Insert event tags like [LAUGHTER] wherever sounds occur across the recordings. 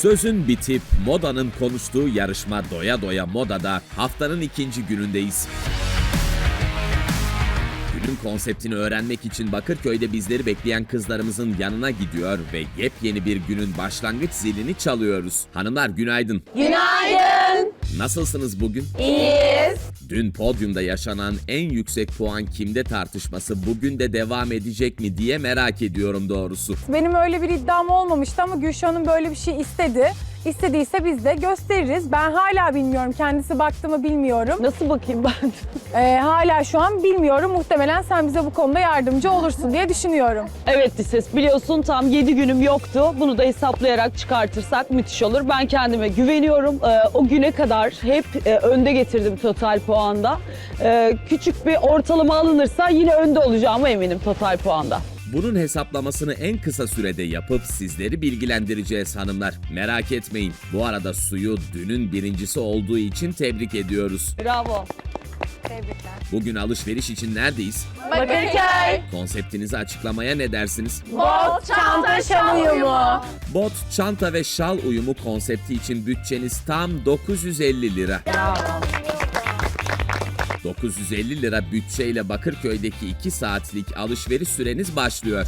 Sözün bitip modanın konuştuğu yarışma Doya Doya Moda'da haftanın ikinci günündeyiz. Günün konseptini öğrenmek için Bakırköy'de bizleri bekleyen kızlarımızın yanına gidiyor ve yepyeni bir günün başlangıç zilini çalıyoruz. Hanımlar günaydın. Günaydın. Nasılsınız bugün? İyiyiz. Dün podyumda yaşanan en yüksek puan kimde tartışması bugün de devam edecek mi diye merak ediyorum doğrusu. Benim öyle bir iddiam olmamıştı ama Gülşah'ın böyle bir şey istedi. İstediyse biz de gösteririz. Ben hala bilmiyorum. Kendisi baktı mı bilmiyorum. Nasıl bakayım ben? [LAUGHS] Ee, hala şu an bilmiyorum. Muhtemelen sen bize bu konuda yardımcı olursun diye düşünüyorum. evet Lises biliyorsun tam 7 günüm yoktu. Bunu da hesaplayarak çıkartırsak müthiş olur. Ben kendime güveniyorum. Ee, o güne kadar hep e, önde getirdim total puanda. Ee, küçük bir ortalama alınırsa yine önde olacağıma eminim total puanda. Bunun hesaplamasını en kısa sürede yapıp sizleri bilgilendireceğiz hanımlar. Merak etmeyin. Bu arada suyu dünün birincisi olduğu için tebrik ediyoruz. Bravo. Bugün alışveriş için neredeyiz? Bakırköy. Konseptinizi açıklamaya ne dersiniz? Bot, çanta, şal uyumu. Bot, çanta ve şal uyumu konsepti için bütçeniz tam 950 lira. 950 lira bütçeyle Bakırköy'deki 2 saatlik alışveriş süreniz başlıyor.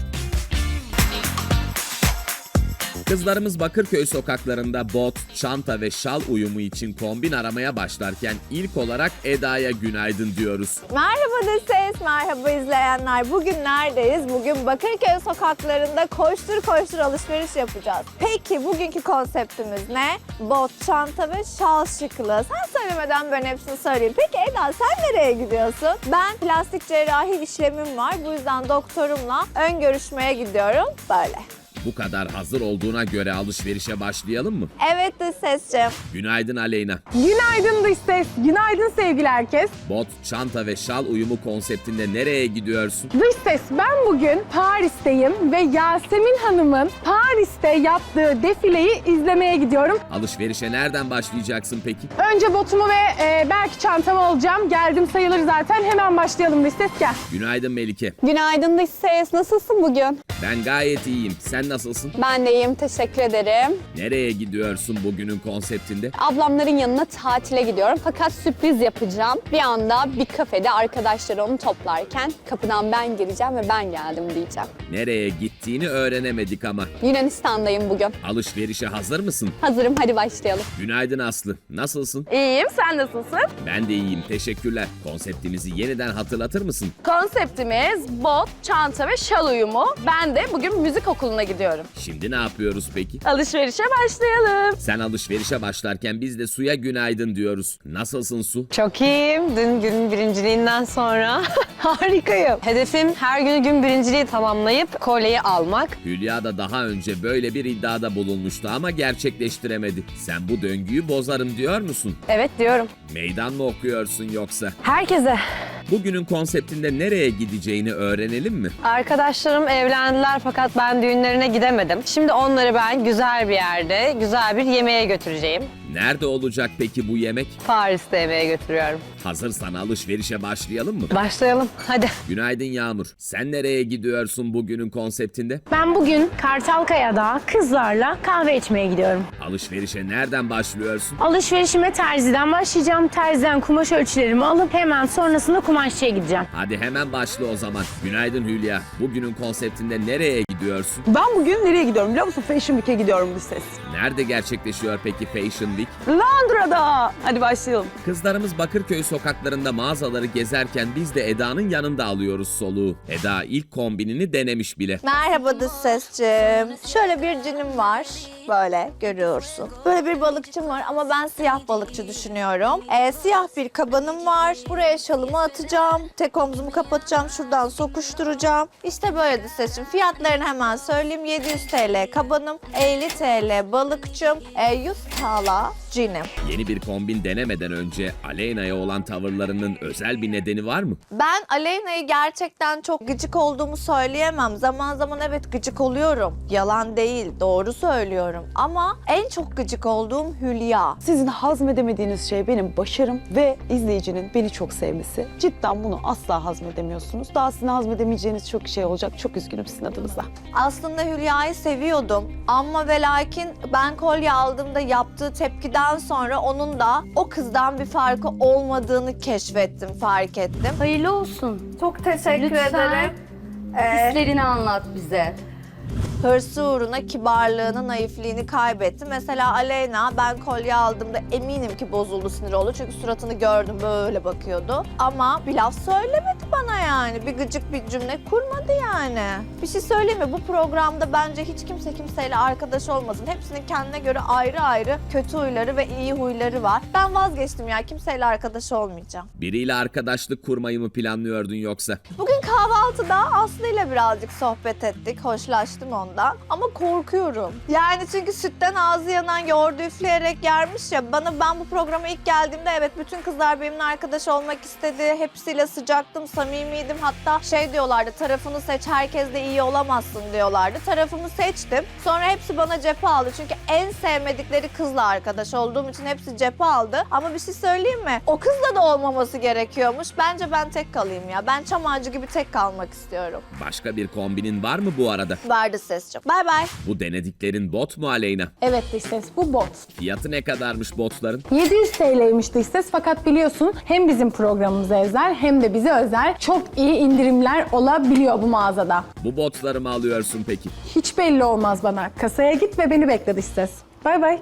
Kızlarımız Bakırköy sokaklarında bot, çanta ve şal uyumu için kombin aramaya başlarken ilk olarak Eda'ya günaydın diyoruz. Merhaba de ses, merhaba izleyenler. Bugün neredeyiz? Bugün Bakırköy sokaklarında koştur koştur alışveriş yapacağız. Peki bugünkü konseptimiz ne? Bot, çanta ve şal şıklığı. Sen söylemeden ben hepsini söyleyeyim. Peki Eda sen nereye gidiyorsun? Ben plastik cerrahi işlemim var. Bu yüzden doktorumla ön görüşmeye gidiyorum. Böyle. Bu kadar hazır olduğuna göre alışverişe başlayalım mı? Evet de sesciğim. Günaydın Aleyna. Günaydın dış ses. Günaydın sevgili herkes. Bot, çanta ve şal uyumu konseptinde nereye gidiyorsun? Dış ses ben bugün Paris'teyim ve Yasemin Hanım'ın Paris'te yaptığı defileyi izlemeye gidiyorum. Alışverişe nereden başlayacaksın peki? Önce botumu ve e, belki çantamı alacağım. Geldim sayılır zaten. Hemen başlayalım dış ses gel. Günaydın Melike. Günaydın dış ses. Nasılsın bugün? Ben gayet iyiyim. Sen nasılsın? Ben de iyiyim. Teşekkür ederim. Nereye gidiyorsun bugünün konseptinde? Ablamların yanına tatile gidiyorum fakat sürpriz yapacağım. Bir anda bir kafede arkadaşlar onu toplarken kapıdan ben gireceğim ve ben geldim diyeceğim. Nereye gittiğini öğrenemedik ama. Yunanistan'dayım bugün. Alışverişe hazır mısın? Hazırım hadi başlayalım. Günaydın Aslı. Nasılsın? İyiyim, sen nasılsın? Ben de iyiyim. Teşekkürler. Konseptimizi yeniden hatırlatır mısın? Konseptimiz bot, çanta ve şal uyumu. Ben de bugün müzik okuluna gidiyorum. Şimdi ne yapıyoruz peki? Alışverişe başlayalım. Sen alışverişe başlarken biz de suya günaydın diyoruz. Nasılsın su? Çok iyiyim. Dün günün birinciliğinden sonra [LAUGHS] harikayım. Hedefim her günü gün birinciliği tamamlayıp kolyeyi almak. Hülya da daha önce böyle bir iddiada bulunmuştu ama gerçekleştiremedi. Sen bu döngüyü bozarım diyor musun? Evet diyorum. Meydan mı okuyorsun yoksa? Herkese. Bugünün konseptinde nereye gideceğini öğrenelim mi? Arkadaşlarım evlendiler fakat ben düğünlerine gidemedim. Şimdi onları ben güzel bir yerde, güzel bir yemeğe götüreceğim. Nerede olacak peki bu yemek? Paris'te yemeğe götürüyorum. Hazırsan alışverişe başlayalım mı? Başlayalım. Hadi. Günaydın Yağmur. Sen nereye gidiyorsun bugünün konseptinde? Ben bugün Kartalkaya'da kızlarla kahve içmeye gidiyorum. Alışverişe nereden başlıyorsun? Alışverişime terziden başlayacağım. Terziden kumaş ölçülerimi alıp hemen sonrasında kumaşçıya gideceğim. Hadi hemen başla o zaman. Günaydın Hülya. Bugünün konseptinde nereye gidiyorsun? Ben bugün nereye gidiyorum biliyor musun? Fashion Week'e gidiyorum Lises. Nerede gerçekleşiyor peki Fashion Week? Londra'da. Hadi başlayalım. Kızlarımız Bakırköy sokaklarında mağazaları gezerken biz de Eda'nın yanında alıyoruz soluğu. Eda ilk kombinini denemiş bile. Merhaba dış sesciğim. Şöyle bir cinim var. Böyle görüyorsun. Böyle bir balıkçım var ama ben siyah balıkçı düşünüyorum. Ee, siyah bir kabanım var. Buraya şalımı atacağım. Tek omzumu kapatacağım. Şuradan sokuşturacağım. İşte böyle dış sesciğim. Fiyatlarını hemen söyleyeyim. 700 TL kabanım. 50 TL balıkçım. E, 100 TL cinim. Yeni bir kombin denemeden önce Aleyna'ya olan tavırlarının özel bir nedeni var mı? Ben Aleyna'yı gerçekten çok gıcık olduğumu söyleyemem. Zaman zaman evet gıcık oluyorum. Yalan değil, doğru söylüyorum. İstiyorum. Ama en çok gıcık olduğum Hülya. Sizin hazmedemediğiniz şey benim başarım ve izleyicinin beni çok sevmesi. Cidden bunu asla hazmedemiyorsunuz. Daha sizin hazmedemeyeceğiniz çok şey olacak. Çok üzgünüm sizin adınıza. Aslında Hülya'yı seviyordum ama ve lakin ben kolye aldığımda yaptığı tepkiden sonra onun da o kızdan bir farkı olmadığını keşfettim, fark ettim. Hayırlı olsun. Çok teşekkür Lütfen. ederim. Ee, Hislerini anlat bize. Hırsı uğruna kibarlığını, naifliğini kaybetti. Mesela Aleyna ben kolye aldığımda eminim ki bozuldu, sinir oldu. Çünkü suratını gördüm böyle bakıyordu. Ama bir laf söylemedi bana yani. Bir gıcık bir cümle kurmadı yani. Bir şey söyleyeyim mi? Bu programda bence hiç kimse kimseyle arkadaş olmasın. Hepsinin kendine göre ayrı ayrı kötü huyları ve iyi huyları var. Ben vazgeçtim ya. Kimseyle arkadaş olmayacağım. Biriyle arkadaşlık kurmayı mı planlıyordun yoksa? Bugün kahvaltıda Aslı ile birazcık sohbet ettik. Hoşlaştım ondan. Ama korkuyorum. Yani çünkü sütten ağzı yanan yoğurdu üfleyerek yermiş ya. Bana ben bu programa ilk geldiğimde evet bütün kızlar benimle arkadaş olmak istedi. Hepsiyle sıcaktım, samimiydim. Hatta şey diyorlardı tarafını seç herkes de iyi olamazsın diyorlardı. Tarafımı seçtim. Sonra hepsi bana cephe aldı. Çünkü en sevmedikleri kızla arkadaş olduğum için hepsi cephe aldı. Ama bir şey söyleyeyim mi? O kızla da olmaması gerekiyormuş. Bence ben tek kalayım ya. Ben çam ağacı gibi tek kalmak istiyorum. Başka bir kombinin var mı bu arada? Verdi sesçim. Bay bay. Bu denediklerin bot mu Aleyna? Evet dış ses bu bot. Fiyatı ne kadarmış botların? 700 TL'ymiş dış ses fakat biliyorsun hem bizim programımıza özel hem de bize özel çok iyi indirimler olabiliyor bu mağazada. Bu botları mı alıyorsun peki? Hiç belli olmaz bana. Kasaya git ve beni bekle dış ses. Bay bay.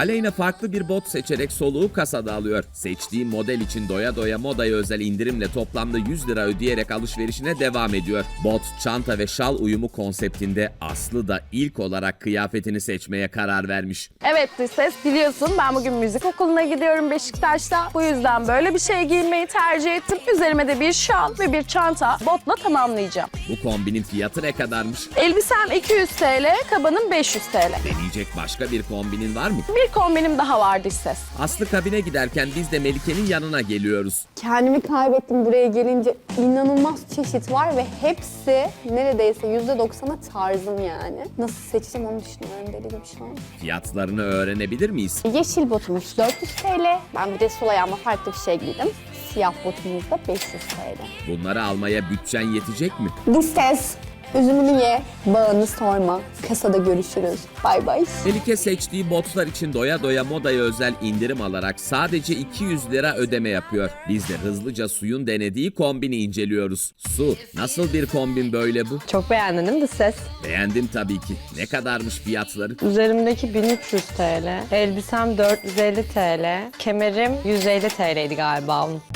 Aleyna farklı bir bot seçerek soluğu kasada alıyor. Seçtiği model için doya doya modaya özel indirimle toplamda 100 lira ödeyerek alışverişine devam ediyor. Bot, çanta ve şal uyumu konseptinde Aslı da ilk olarak kıyafetini seçmeye karar vermiş. Evet dış ses biliyorsun ben bugün müzik okuluna gidiyorum Beşiktaş'ta. Bu yüzden böyle bir şey giymeyi tercih ettim. Üzerime de bir şal ve bir çanta botla tamamlayacağım. Bu kombinin fiyatı ne kadarmış? Elbisem 200 TL, kabanım 500 TL. Deneyecek başka bir kombinin var mı? Bir kombinim daha var dış ses. Aslı kabine giderken biz de Melike'nin yanına geliyoruz. Kendimi kaybettim buraya gelince. inanılmaz çeşit var ve hepsi neredeyse %90'a tarzım yani. Nasıl seçeceğim onu düşünüyorum deli gibi şu an. Fiyatlarını öğrenebilir miyiz? Yeşil botumuz 400 TL. Ben bir de sol ayağıma farklı bir şey giydim. Siyah botumuz da 500 TL. Bunları almaya bütçen yetecek mi? Dış ses. Üzümünü ye, bağını sorma. Kasada görüşürüz. Bay bay. Melike seçtiği botlar için doya doya modaya özel indirim alarak sadece 200 lira ödeme yapıyor. Biz de hızlıca suyun denediği kombini inceliyoruz. Su, nasıl bir kombin böyle bu? Çok beğendin değil mi dış ses? Beğendim tabii ki. Ne kadarmış fiyatları? Üzerimdeki 1300 TL, elbisem 450 TL, kemerim 150 TL'ydi galiba unuttum.